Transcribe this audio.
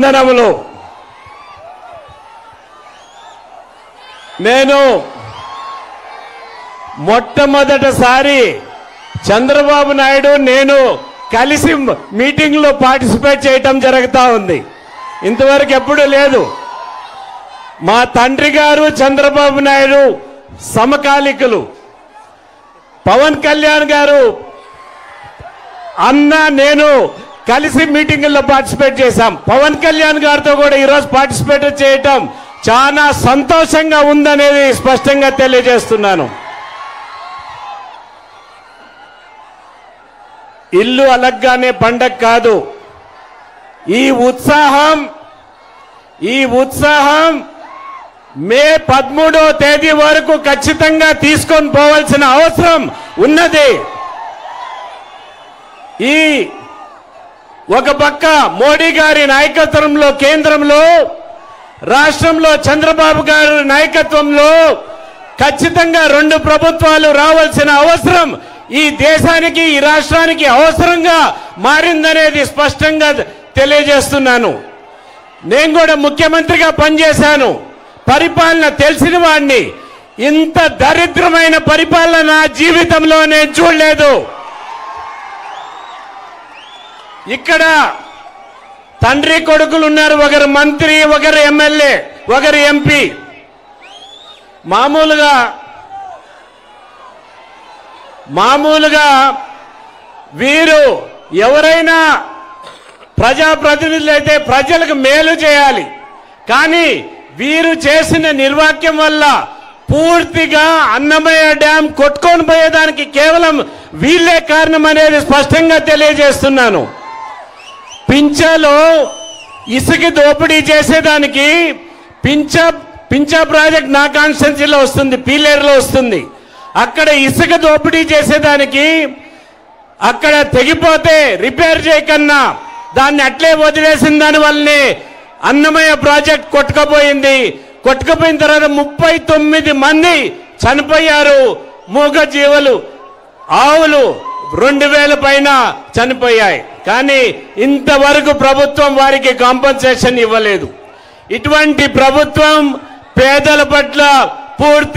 వందనములు నేను మొట్టమొదటిసారి చంద్రబాబు నాయుడు నేను కలిసి మీటింగ్లో పార్టిసిపేట్ చేయటం జరుగుతూ ఉంది. ఇంతవరకు ఎప్పుడూ లేదు. మా తండ్రి గారు చంద్రబాబు నాయుడు సమకాలికులు. పవన్ కళ్యాణ్ గారు అన్న నేను కలిసి మీటింగుల్లో పార్టిసిపేట్ చేశాం. పవన్ కళ్యాణ్ గారితో కూడా ఈరోజు పార్టిసిపేట్ చేయటం చాలా సంతోషంగా ఉందనేది స్పష్టంగా తెలియజేస్తున్నాను. ఇల్లు అలగ్గానే పండగ కాదు. ఈ ఉత్సాహం ఈ ఉత్సాహం మే పదమూడో తేదీ వరకు ఖచ్చితంగా తీసుకొని పోవాల్సిన అవసరం ఉన్నది. ఈ ఒక పక్క మోడీ గారి నాయకత్వంలో కేంద్రంలో రాష్ట్రంలో చంద్రబాబు గారి నాయకత్వంలో ఖచ్చితంగా రెండు ప్రభుత్వాలు రావాల్సిన అవసరం ఈ దేశానికి ఈ రాష్ట్రానికి అవసరంగా మారిందనేది స్పష్టంగా తెలియజేస్తున్నాను. నేను కూడా ముఖ్యమంత్రిగా పనిచేశాను. పరిపాలన తెలిసిన వాడిని ఇంత దరిద్రమైన పరిపాలన నా జీవితంలో నేను చూడలేదు. ఇక్కడ తండ్రి కొడుకులు ఉన్నారు ఒకరు మంత్రి ఒకరు ఎమ్మెల్యే ఒకరు ఎంపీ. మామూలుగా మామూలుగా వీరు ఎవరైనా ప్రజాప్రతినిధులు అయితే ప్రజలకు మేలు చేయాలి. కానీ వీరు చేసిన నిర్వాక్యం వల్ల పూర్తిగా అన్నమయ్య డ్యాం కొట్టుకొని పోయేదానికి కేవలం వీళ్ళే కారణం అనేది స్పష్టంగా తెలియజేస్తున్నాను. పింఛలో ఇసుక దోపిడీ చేసేదానికి పింఛ పింఛ ప్రాజెక్ట్ నా కాన్స్టిట్యున్సీలో వస్తుంది పీలేరులో వస్తుంది. అక్కడ ఇసుక దోపిడీ చేసేదానికి అక్కడ తెగిపోతే రిపేర్ చేయకన్నా దాన్ని అట్లే వదిలేసిన దాని వల్లనే అన్నమయ్య ప్రాజెక్ట్ కొట్టుకపోయింది. కొట్టుకపోయిన తర్వాత ముప్పై తొమ్మిది మంది చనిపోయారు. మూగ జీవులు ఆవులు రెండు వేల పైన చనిపోయాయి. కానీ ఇంతవరకు ప్రభుత్వం వారికి కాంపన్సేషన్ ఇవ్వలేదు. ఇటువంటి ప్రభుత్వం పేదల పట్ల పూర్తి